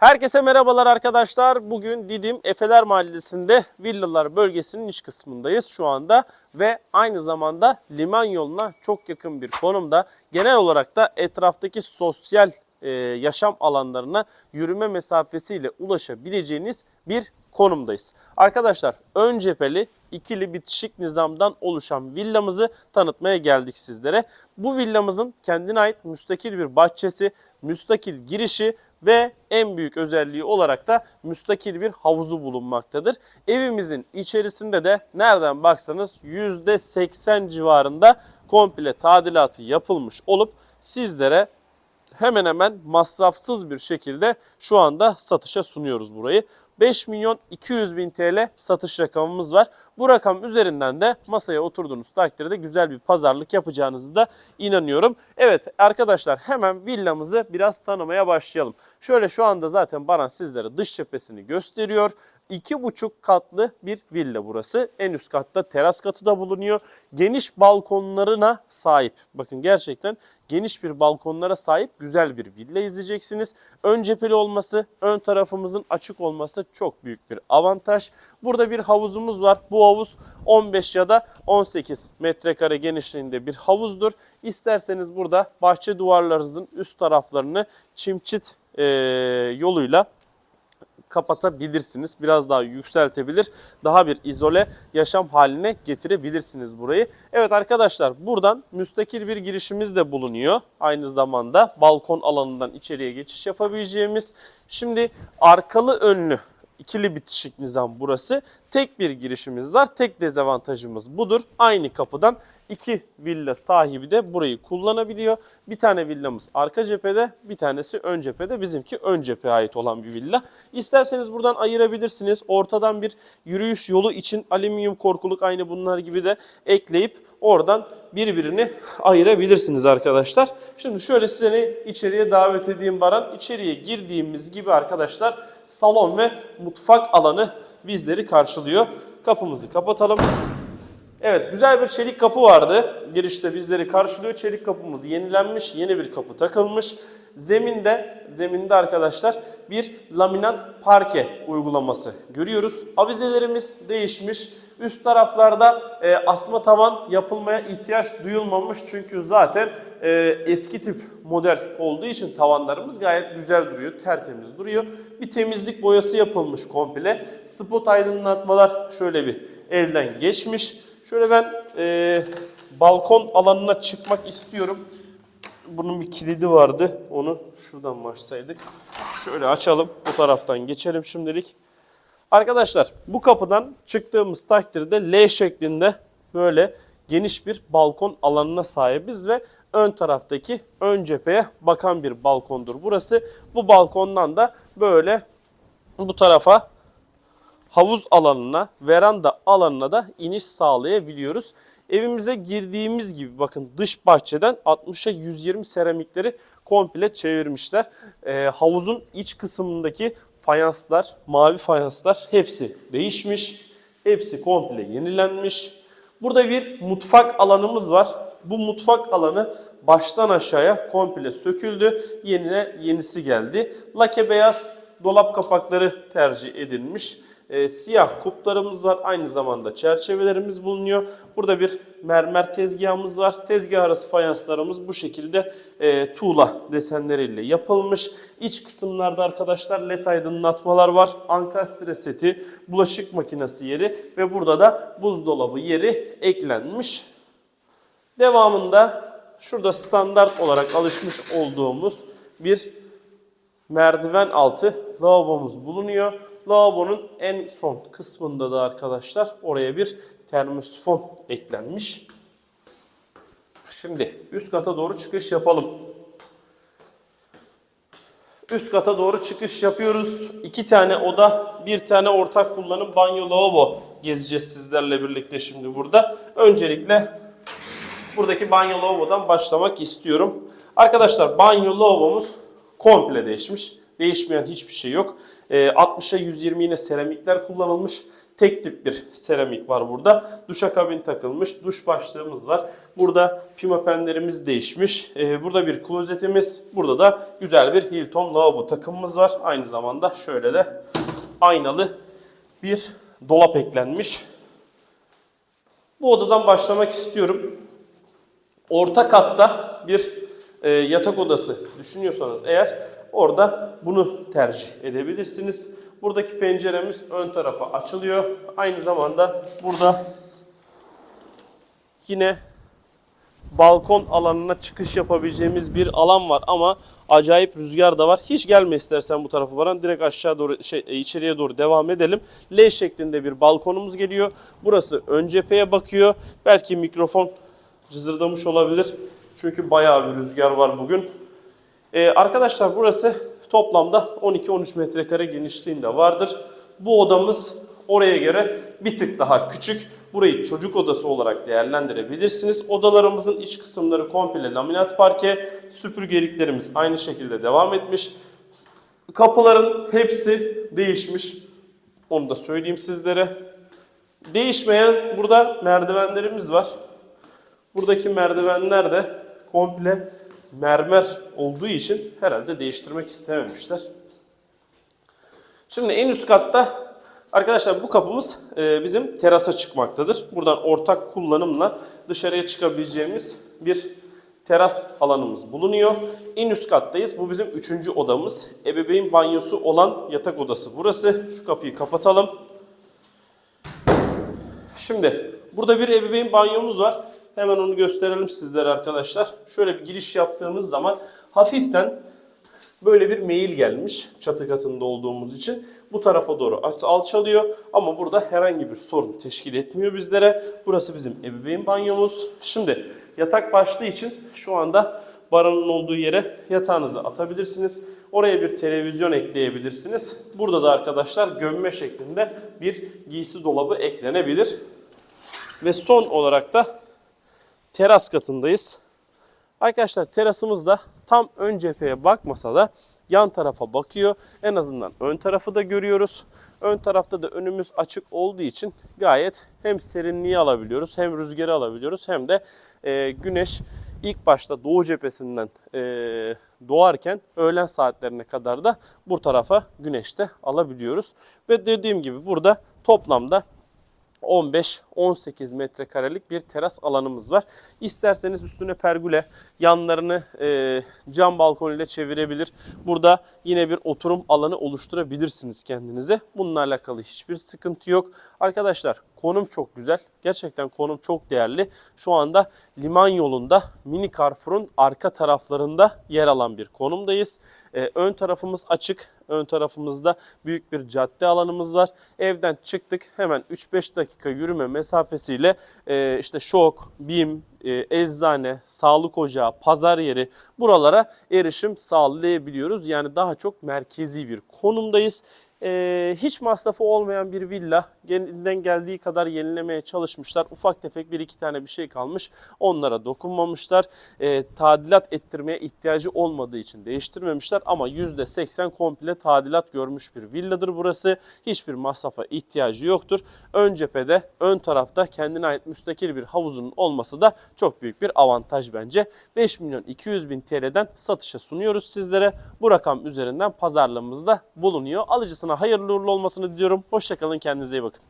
Herkese merhabalar arkadaşlar. Bugün Didim Efeler Mahallesi'nde villalar bölgesinin iç kısmındayız şu anda. Ve aynı zamanda liman yoluna çok yakın bir konumda. Genel olarak da etraftaki sosyal e, yaşam alanlarına yürüme mesafesiyle ulaşabileceğiniz bir konumdayız. Arkadaşlar ön cepheli ikili bitişik nizamdan oluşan villamızı tanıtmaya geldik sizlere. Bu villamızın kendine ait müstakil bir bahçesi, müstakil girişi ve en büyük özelliği olarak da müstakil bir havuzu bulunmaktadır. Evimizin içerisinde de nereden baksanız %80 civarında komple tadilatı yapılmış olup sizlere hemen hemen masrafsız bir şekilde şu anda satışa sunuyoruz burayı. 5 milyon 200 bin TL satış rakamımız var. Bu rakam üzerinden de masaya oturduğunuz takdirde güzel bir pazarlık yapacağınızı da inanıyorum. Evet arkadaşlar hemen villamızı biraz tanımaya başlayalım. Şöyle şu anda zaten Baran sizlere dış cephesini gösteriyor. İki buçuk katlı bir villa burası. En üst katta teras katı da bulunuyor. Geniş balkonlarına sahip. Bakın gerçekten geniş bir balkonlara sahip güzel bir villa izleyeceksiniz. Ön cepheli olması, ön tarafımızın açık olması çok büyük bir avantaj. Burada bir havuzumuz var. Bu havuz 15 ya da 18 metrekare genişliğinde bir havuzdur. İsterseniz burada bahçe duvarlarınızın üst taraflarını çimçit yoluyla kapatabilirsiniz. Biraz daha yükseltebilir. Daha bir izole yaşam haline getirebilirsiniz burayı. Evet arkadaşlar buradan müstakil bir girişimiz de bulunuyor. Aynı zamanda balkon alanından içeriye geçiş yapabileceğimiz. Şimdi arkalı önlü ikili bitişik nizam burası. Tek bir girişimiz var. Tek dezavantajımız budur. Aynı kapıdan iki villa sahibi de burayı kullanabiliyor. Bir tane villamız arka cephede, bir tanesi ön cephede. Bizimki ön cepheye ait olan bir villa. İsterseniz buradan ayırabilirsiniz. Ortadan bir yürüyüş yolu için alüminyum korkuluk aynı bunlar gibi de ekleyip oradan birbirini ayırabilirsiniz arkadaşlar. Şimdi şöyle sizi içeriye davet edeyim Baran. İçeriye girdiğimiz gibi arkadaşlar salon ve mutfak alanı bizleri karşılıyor. Kapımızı kapatalım. Evet güzel bir çelik kapı vardı. Girişte bizleri karşılıyor. Çelik kapımız yenilenmiş. Yeni bir kapı takılmış. Zeminde, zeminde arkadaşlar bir laminat parke uygulaması görüyoruz. Avizelerimiz değişmiş. Üst taraflarda e, asma tavan yapılmaya ihtiyaç duyulmamış. Çünkü zaten e, eski tip model olduğu için tavanlarımız gayet güzel duruyor. Tertemiz duruyor. Bir temizlik boyası yapılmış komple. Spot aydınlatmalar şöyle bir elden geçmiş. Şöyle ben e, balkon alanına çıkmak istiyorum. Bunun bir kilidi vardı. Onu şuradan başlaydık. Şöyle açalım. Bu taraftan geçelim şimdilik. Arkadaşlar bu kapıdan çıktığımız takdirde L şeklinde böyle geniş bir balkon alanına sahibiz ve ön taraftaki ön cepheye bakan bir balkondur burası. Bu balkondan da böyle bu tarafa havuz alanına, veranda alanına da iniş sağlayabiliyoruz. Evimize girdiğimiz gibi bakın dış bahçeden 60'a 120 seramikleri komple çevirmişler. Ee, havuzun iç kısmındaki fayanslar, mavi fayanslar hepsi değişmiş. Hepsi komple yenilenmiş. Burada bir mutfak alanımız var. Bu mutfak alanı baştan aşağıya komple söküldü. Yenine yenisi geldi. Lake beyaz dolap kapakları tercih edilmiş. E, siyah kuplarımız var. Aynı zamanda çerçevelerimiz bulunuyor. Burada bir mermer tezgahımız var. Tezgah arası fayanslarımız bu şekilde e, tuğla desenleriyle yapılmış. İç kısımlarda arkadaşlar led aydınlatmalar var. Ankastre seti, bulaşık makinesi yeri ve burada da buzdolabı yeri eklenmiş. Devamında şurada standart olarak alışmış olduğumuz bir merdiven altı lavabomuz bulunuyor. Lavabonun en son kısmında da arkadaşlar oraya bir termosifon eklenmiş. Şimdi üst kata doğru çıkış yapalım. Üst kata doğru çıkış yapıyoruz. İki tane oda, bir tane ortak kullanım banyo lavabo gezeceğiz sizlerle birlikte şimdi burada. Öncelikle buradaki banyo lavabodan başlamak istiyorum. Arkadaşlar banyo lavabomuz komple değişmiş. Değişmeyen hiçbir şey yok. Ee, 60'a 120 yine seramikler kullanılmış. tek tip bir seramik var burada. Duşakabin takılmış. Duş başlığımız var. Burada pimapenlerimiz değişmiş. Ee, burada bir klozetimiz. Burada da güzel bir Hilton lavabo takımımız var. Aynı zamanda şöyle de aynalı bir dolap eklenmiş. Bu odadan başlamak istiyorum. Orta katta bir e, yatak odası düşünüyorsanız eğer orada bunu tercih edebilirsiniz. Buradaki penceremiz ön tarafa açılıyor. Aynı zamanda burada yine balkon alanına çıkış yapabileceğimiz bir alan var ama acayip rüzgar da var. Hiç gelme istersen bu tarafa Baran. Direkt aşağı doğru şey e, içeriye doğru devam edelim. L şeklinde bir balkonumuz geliyor. Burası ön cepheye bakıyor. Belki mikrofon cızırdamış olabilir. Çünkü bayağı bir rüzgar var bugün. Ee, arkadaşlar burası toplamda 12-13 metrekare genişliğinde vardır. Bu odamız oraya göre bir tık daha küçük. Burayı çocuk odası olarak değerlendirebilirsiniz. Odalarımızın iç kısımları komple laminat parke. Süpürgeliklerimiz aynı şekilde devam etmiş. Kapıların hepsi değişmiş. Onu da söyleyeyim sizlere. Değişmeyen burada merdivenlerimiz var. Buradaki merdivenler de komple mermer olduğu için herhalde değiştirmek istememişler. Şimdi en üst katta arkadaşlar bu kapımız e, bizim terasa çıkmaktadır. Buradan ortak kullanımla dışarıya çıkabileceğimiz bir teras alanımız bulunuyor. En üst kattayız. Bu bizim üçüncü odamız. Ebeveyn banyosu olan yatak odası burası. Şu kapıyı kapatalım. Şimdi burada bir ebeveyn banyomuz var. Hemen onu gösterelim sizlere arkadaşlar. Şöyle bir giriş yaptığımız zaman hafiften böyle bir meyil gelmiş çatı katında olduğumuz için. Bu tarafa doğru alçalıyor ama burada herhangi bir sorun teşkil etmiyor bizlere. Burası bizim ebeveyn banyomuz. Şimdi yatak başlığı için şu anda baranın olduğu yere yatağınızı atabilirsiniz. Oraya bir televizyon ekleyebilirsiniz. Burada da arkadaşlar gömme şeklinde bir giysi dolabı eklenebilir. Ve son olarak da teras katındayız. Arkadaşlar terasımız da tam ön cepheye bakmasa da yan tarafa bakıyor. En azından ön tarafı da görüyoruz. Ön tarafta da önümüz açık olduğu için gayet hem serinliği alabiliyoruz hem rüzgarı alabiliyoruz hem de e, güneş ilk başta doğu cephesinden e, doğarken öğlen saatlerine kadar da bu tarafa güneşte alabiliyoruz. Ve dediğim gibi burada toplamda 15-18 metrekarelik bir teras alanımız var. İsterseniz üstüne pergüle, yanlarını e, cam balkon ile çevirebilir. Burada yine bir oturum alanı oluşturabilirsiniz kendinize. Bununla alakalı hiçbir sıkıntı yok. Arkadaşlar konum çok güzel. Gerçekten konum çok değerli. Şu anda liman yolunda mini Carrefour'un arka taraflarında yer alan bir konumdayız. Ee, ön tarafımız açık. Ön tarafımızda büyük bir cadde alanımız var. Evden çıktık hemen 3-5 dakika yürüme mesafesiyle e, işte şok, BİM, e, eczane, sağlık ocağı, pazar yeri buralara erişim sağlayabiliyoruz. Yani daha çok merkezi bir konumdayız. Ee, hiç masrafı olmayan bir villa. Elinden geldiği kadar yenilemeye çalışmışlar. Ufak tefek bir iki tane bir şey kalmış. Onlara dokunmamışlar. Ee, tadilat ettirmeye ihtiyacı olmadığı için değiştirmemişler. Ama %80 komple tadilat görmüş bir villadır burası. Hiçbir masrafa ihtiyacı yoktur. Ön cephede, ön tarafta kendine ait müstakil bir havuzunun olması da çok büyük bir avantaj bence. 5 milyon 200 bin TL'den satışa sunuyoruz sizlere. Bu rakam üzerinden pazarlığımızda bulunuyor. Alıcısına hayırlı uğurlu olmasını diliyorum. Hoşçakalın kendinize iyi bakın.